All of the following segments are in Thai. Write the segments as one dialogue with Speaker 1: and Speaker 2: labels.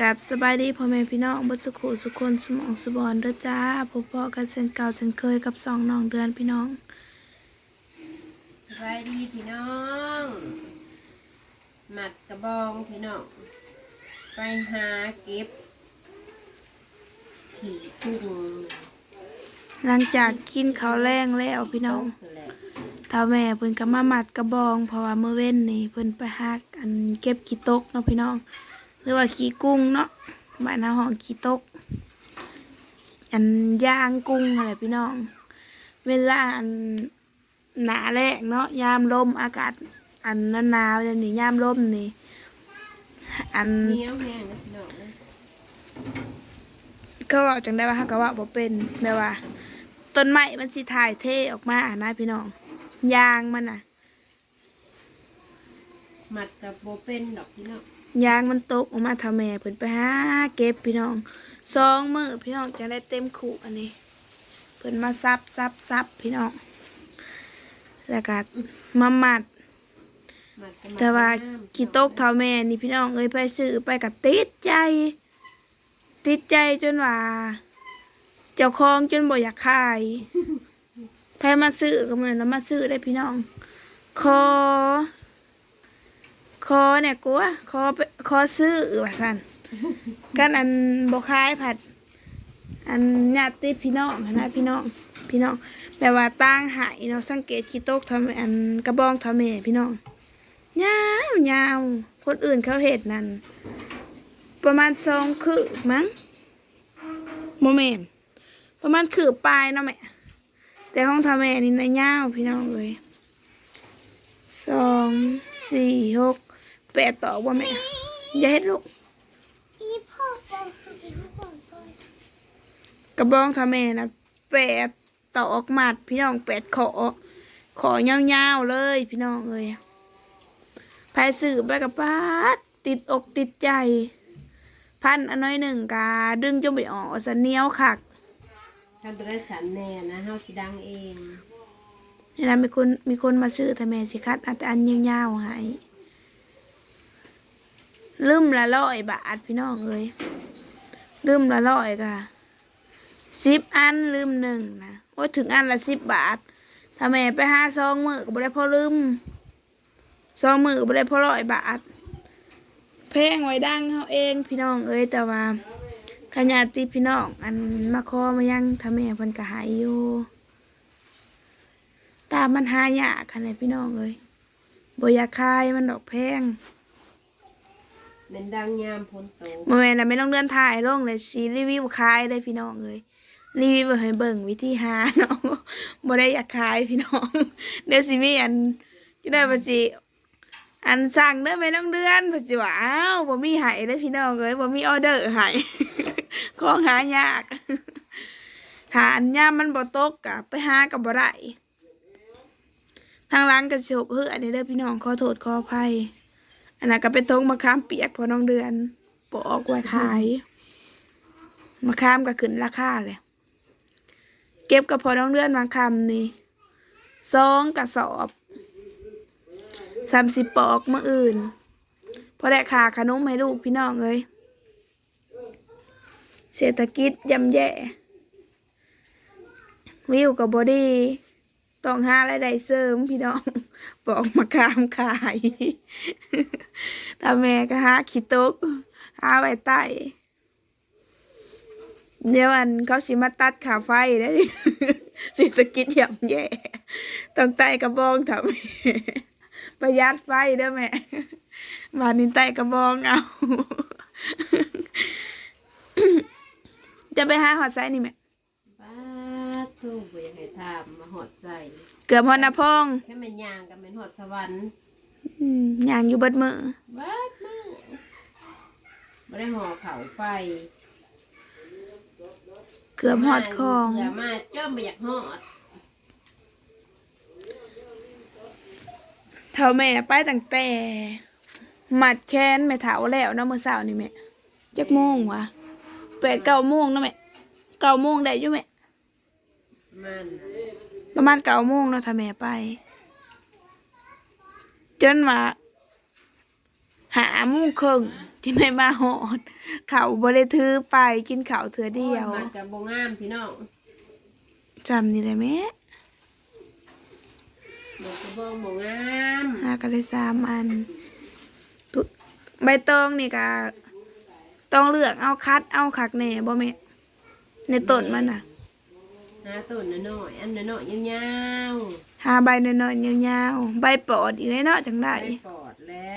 Speaker 1: กับสบายดีพ่อแม่พี่น้องบุสุขุสุคนสมองสบอนเด้อจ้าพบพอกันเช่นเก่าเช่นเคยกับสองน้องเดือนพี่น้อง
Speaker 2: สบายดีพี่น้องหมัดกระบองพี่น้องไปหาเก็บขี่กุ้ง
Speaker 1: หลังจากกินข้าวแรงแล้วพี่น้อง
Speaker 2: แหละ
Speaker 1: ท้าแม่เพิ่นก็มามัดกระบองเพราะว่าเมื่อเว้นนี่เพิ่นไปหักอันเก็บขี้ตกเนาะพี่น้องห รือว่าขี้กุ้งเนาะบ้านเฮาห้องขี้ตก อันย่างกุ้งอะไรพี่น้อง เวลาอันหนาแรกเนาะยามลมอากาศ อันหนาวๆอย่างนี้ยามลมนี่ อัน
Speaker 2: เหนียวแห้งนะพี่น้องนะ
Speaker 1: เขาบอกจังได้ว่าเขาก็ว่าบ่เป็นแบบว่า ต้นไม้มันสิถ่ายเทออกมาอะนะพี่น้องยางมันน่ะ
Speaker 2: หมัดกับโบเป็นดอกพี่น้อง
Speaker 1: ยางมันตกออกมาทำแม่เพิ่นไปหาเก็บพี่น้องสองมือพี่น้องจะได้เต็มขู่อันนี้ เพิ่นมาซับซับซับพี่น้องแล้วก็มาหมัด
Speaker 2: หมัดกับหมัด
Speaker 1: แต่ว่า
Speaker 2: น้ำ
Speaker 1: กีตกเท่าแม่นี่พี่น้องเอ้ยไปซื้อไปกับติดใจ ติดใจจนว่า เจ้าของจนบ่อยากขายไปมาซื้อก็เหมือนแล้วมาซื้อได้พี่น้อง คอค อเนี่ยกูว่าคอไปคอซื้อว่าสั่นกันอันบ่ขายผัด อันญาติพี่น้องนะพี่น้องพี่น้องแบบว่าตั้งหายเนาะสังเกตกีตกทำอันกระบองทำแม่พี่น้องยาวยาวคนอื่นเขาเห็ดนั่นประมาณสองคืบมั้งโมเมนประมาณคืบปลายเนาะแม่แต่ห้องทำแม่นี่นะยาวพี่น้องเลยสองสี่หก แปดต่อว่าแม่อย่าเฮ็ดลูก
Speaker 3: อีพ่อบอกอีพ่อบอก
Speaker 1: กระบองทำแม่นะแปดต่อออกหมัดพี่น้องแปดขอ ขอยาวๆเลยพี่น้องเอ้ยภายสื่อไปกับป้าดติดอกติดใจ พันอันน้อยหนึ่งกาดึงจนไปออกสะเหนียวคัก
Speaker 2: ถ้าบริษัทแน่นะเฮาสิดังเอง
Speaker 1: นี่นะมีคนมีคนมาซื้อแต่แม่สิคัดอันอันยาวๆให้ ลืมละร้อยบาทพี่น้องเอ้ยลืมละร้อยกะสิบอันลืมหนึ่งนะโอ้ยถึงอันละสิบบาทถ้าแม่ไปห้าซองมือก็บ่ได้พอลืมซองมือก็บ่ได้พอร้อยบาทแพงไว้ดังเฮาเองพี่น้องเอ้ยแต่ว่าขยาติพี่น้องอันมาคอมายังถ้าแม่เพิ่นก็หายอยู่ตามันหายากค่ะเนี่ยพี่น้องเอ้ยบ่อยากคายมันดอกแพง
Speaker 2: เป็นดังยามพ้นโต
Speaker 1: บ่แม่นน่ะไม่ต้องเลื่อนถ่ายลงเลยสิรีวิวขายเลยพี่น้องเอ้ยรีวิวให้เบิ่งวิธีหาเนาะบ่ได้อยากขายพี่น้องเดี๋ยวสิมีอันจะได้บ่สิอันสั่งเด้อแม่น้องเดือนบ่สิว่าอ้าวบ่มีให้เด้อพี่น้องเอ้ยบ่มีออเดอร์ให้ ของหายากถ้าอันยามมันบ่ตกก็ไปหาก็บ่ได้ทางร้านกระโชกเฮ้ออันนี้เด้อพี่น้องขอโทษขออภัย อันนั้นก็เป็นทงมะขามเปียกพอน้องเดือนปอกไว้ขายมะขามก็ขึ้นราคาเลยเก็บกับพอน้องเดือนมาคำนี่สองกระสอบสามสิบปอกเมื่ออื่นพอได้ขาขนมให้ลูกพี่น้องเลยเศรษฐกิจย่ำแย่ วิวกับบอดี้ ต้องหารายได้เสริมพี่น้องบอกมาคามขายถ้าแม่ก็หาขี้ตกหาไว้ใต้เดี๋ยวอันเขาสิมาตัดขาไฟได้เศรษฐกิจย่ำแย่ต้องไต่กระบองทำประหยัดไฟเด้อแม่บานนี้ไต่กระบองเอา จะไปหาหอดไซนี่แม่
Speaker 2: ป้าทูบ่ยากให้ ทำมาหอดใส่
Speaker 1: เกือบฮอดนาพอง
Speaker 2: แค่มันยางกับเป็นหอดสวรรค์
Speaker 1: อืมย่างอยู่เบิดมือ
Speaker 2: บ้าดมือไม่ได้ห่อเขาไฟ
Speaker 1: เกือบหอดคลอง
Speaker 2: เผื่อมาจ้อมไปอยากหอด
Speaker 1: เท่าแม่ไปตั้งแต่หมัดแค้นแม่เถาแล้วเนาะเมื่อเช้านี่แม่จักโมงวะแปดเก้าโมงเนาะแม่เก้าโมงได้อยู่แม่
Speaker 2: มัน
Speaker 1: ประมาณเก้าโมงเนาะถ้าแม่ไป จนว่าหาโมงครึ่งกินได้มาหอดเขาบ่ได้ถือไปกินข้าวเถือเดียว
Speaker 2: โอ้มันกับโบงามพี่น้อง
Speaker 1: จำนี่ได้ไหม
Speaker 2: หมกกระบองโบงาม
Speaker 1: หากันได้สามอันปุ๊ใบตองนี่ก็ต้องเลือกเอาคัดเอาคักแหน่บ่แม่ในต้นมันน่ะ
Speaker 2: หาต้นน้อยๆอันน้อยๆยาว
Speaker 1: หาใบน้อยๆยาวๆใบปอดอีกเลยเนาะจัง
Speaker 2: ๆ
Speaker 1: ได้
Speaker 2: ได้ปอดและ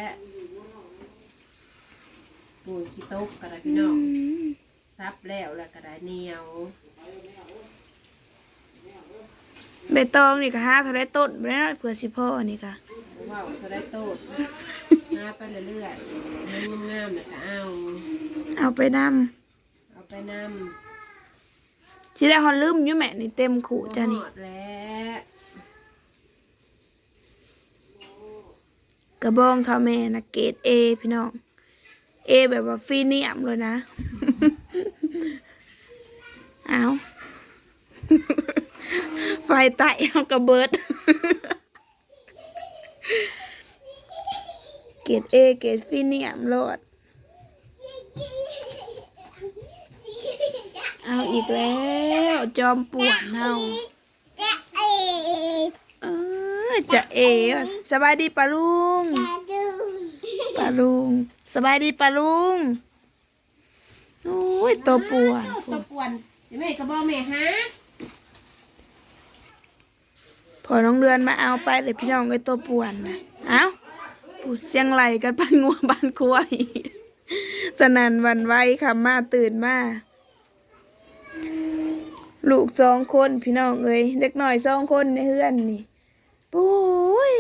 Speaker 2: ปูนขี้ตกกระดาษพี่น้องซับแล้วแล้วกระดาษเหนียว
Speaker 1: ใบตองนี่ก็หาเท่าได้ต้นบ่ได้เนาะเผื่อสิพ่อนี่ก็
Speaker 2: ว่าวเขาได้โตดหาไปเรื่อยๆให้งามๆแล้วก็เอา
Speaker 1: เอาไปนำ
Speaker 2: เอาไปนำ
Speaker 1: สิได้ฮอนลืมอยู่แม่นี่เต็มขู่จ้ะนี่
Speaker 2: หมดแล้ว
Speaker 1: กระบองเท่าแม่นะเกรด A พี่น้อง A แบบว่าฟรีเนียมเลยนะเอาไฟไต่เอากระเบิด เกรด A เกรดฟรีเนียมโลด เอาอีกแล้ว จอมป่วนเฮา
Speaker 3: จะเอ๋
Speaker 1: เออจะเอวะสบายดีปะลุง
Speaker 3: จะดู
Speaker 1: ปะลุงสบายดีปะลุงโอ้ยตัวป่วน
Speaker 2: ตัวป่วนเดี๋ยวแม่กระบอกแม่ฮะ
Speaker 1: พอน้องเดือนมาเอาไปเลยพี่น้องไอ้ตัวป่วนนะเอ้าปูดเสียงไหลกันปันงัวบ้านควายสนันหวันไหวค่ะมาตื่นมา ลูกสองคนพี่น้องเอ้ยเด็กหน่อยสองคนในเฮือนนี่ปุ้ย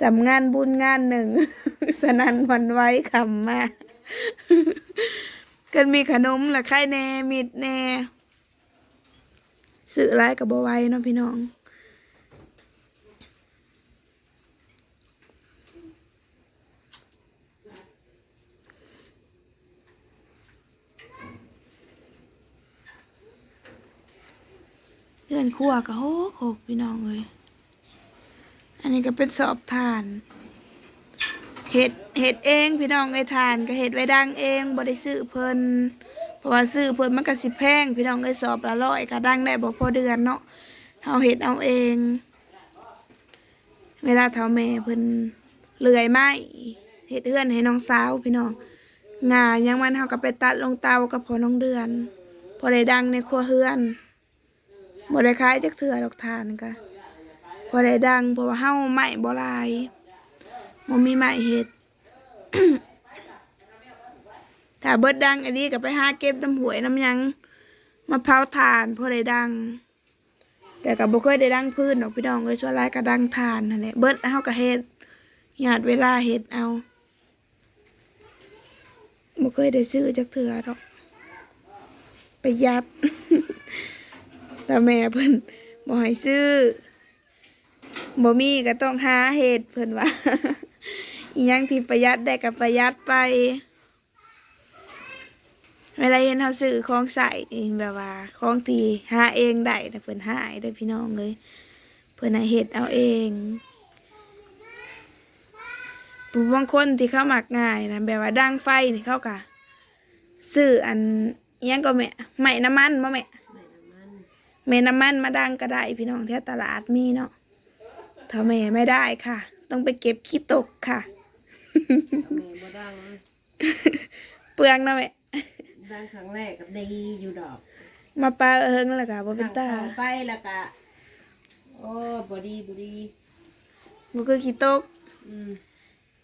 Speaker 1: สำงานบุญงานหนึ่ง สนันวันไหวคำมากันมีขนมละไข่แน่มิดแน่ซื้อไรกับบไว้เนาะพี่น้อง อนครัวก็โหกโหกพี่น้องเลยอันนี้ก็เป็นสอบทาน เห็ดเห็ดเองพี่น้องไอ้ทานก็เห็ดไว้ดังเองบ่ได้ซื้อเพิ่นเพราะว่าซื้อเพิ่นมันก็สิแพงพี่น้องไอ้สอบละร้อยก็ดังได้บ่พอเดือนเนาะเฮาเห็ดเอาเอง เวลาเฒ่าแม่เพิ่นเลื่อยไม้เห็ดเฮือนให้น้องสาวพี่น้องงายังมันเฮาก็ไปตัดลงเตากับพอน้องเดือน พอได้ดังในครัวเฮือน บ่ได้ขายจักเถื่อดอกทานก็พอได้ดังเพราะว่าเฮาไม้บ่ลายบ่มีไม้เฮ็ดถ้าเบิดดังอันนี้ก็ไปหาเก็บน้ำหวยน้ำยังมาเผาถ่านพอได้ดัง แต่ก็บ่เคยได้ดังพื้นดอกพี่น้องเอ้ยส่วนหลายก็ดังถ่านนั่นแหละเบิดเฮาก็เฮ็ดญาติเวลาเฮ็ดเอาบ่เคยได้ซื้อจักเถื่อดอกประหยัด แต่แม่เพิ่นบ่ให้ซื้อบ่มีก็ต้องหาเฮ็ดเพิ่นว่า อีหยังที่ประหยัดได้ก็ประหยัดไป เวลาเห็นเฮาซื้อของใส่แบบว่าของที่หาเองได้นะเพิ่นหาได้พี่น้องเลยเพิ่นให้เฮ็ดเอาเองผู้บางคนที่เขามักง่ายนะแบบว่าดังไฟนี่เขาก็ซื้ออันยังก็แม่ไม้น้ำมันบ่แม่
Speaker 2: แม่น้ำมัน
Speaker 1: เมน้ำมันมาดังก็ได้พี่น้องแถวตลาดมีเนาะถ้าแม่ไม่ได้ค่ะ ต้องไปเก็บขี้ตกค่ะ
Speaker 2: เอาแม่บ่ดัง
Speaker 1: เปลืองเนาะแม่
Speaker 2: ดังครั้งแรกก็ดีอยู่ดอก
Speaker 1: มาปลาเอิงแล้วก็บ่เป็นตา
Speaker 2: เอาไปแล้วก็โอ้บ่ดีบ่ดี
Speaker 1: บ่คือขี้ตก
Speaker 2: อืม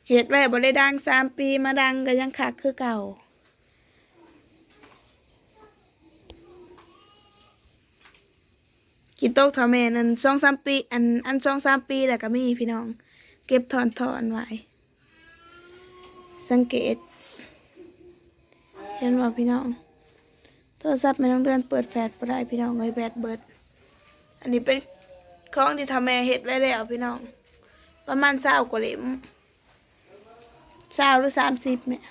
Speaker 1: เฮ็ดไว้บ่ได้ดังสามปีมาดังก็ยังคักคือเก่า ขี้ตกเท่าแม่นั่นสองสามปี อันอันสองสามปีแล้วก็มีพี่น้อง เก็บถอนถอนไว้สังเกต เห็นว่าพี่น้องโทรศัพท์ไม่ต้องเดือนเปิดแฟลชได้พี่น้องเลยแบตเบิด อันนี้เป็นของที่ทำแม่เฮ็ดไว้แล้วพี่น้อง ประมาณเศร้ากว่าเหรียญเศร้าหรือสามสิบเนี่ย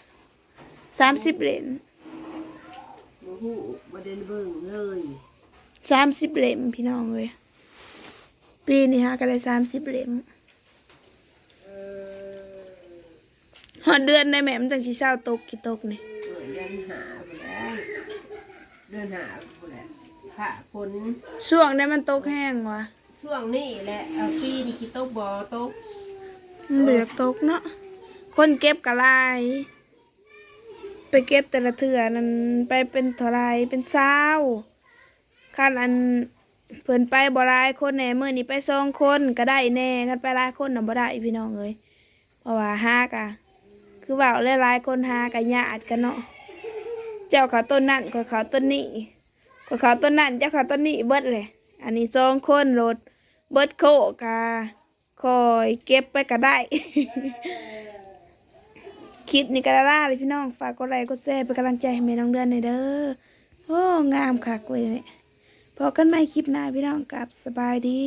Speaker 1: สามสิบเหรียญ
Speaker 2: บ่ฮู้บ่ได้เบิ่งเลย
Speaker 1: สามสิบเหรียญพี่น้องเลยปีนี้ฮะก็ได้สามสิบเหรียญฮอดเดือนได้แม่มันจังสิเศร้าตกกี่ตกนี่
Speaker 2: เออเดือนหาไปแล้วเดือนหาไปแล้วค่ะฝน
Speaker 1: ช่วงได้มันตกแห้งวะ
Speaker 2: ช่วงนี้แหละเอาปีนี่คิดตกบ่ตก
Speaker 1: มันเหลือตกเนาะคนเก็บกะลายไปเก็บแต่ละเถื่อนั้นไปเป็นเท่าไรเป็นเศร้า คันอันเพิ่นไปบ่หลายคนแหน่มื้อนี้ไปสองคนก็ได้แน่คันไปหลายคนน่ะบ่ได้พี่น้องเอ้ยเพราะว่าหากะคือว่าหลายๆคนหากะญาติกันเนาะเจ้าเขาต้นนั่นก็เขาต้นนี้ก็เขาต้นนั่นเจ้าเขาต้นนี้เบิดเลยอันนี้สองคนโหลดเบิดโคกะคอยเก็บไปก็ได้ คลิปนี้ก็ได้ล่าเลยพี่น้อง ฝากกดไลค์กดแชร์เป็นกำลังใจให้แม่น้องเดือนหน่อยเด้อ โอ้ งามคักเว้ยเนี่ย พอกันใหม่คลิปหน้าพี่น้องกับสบายดี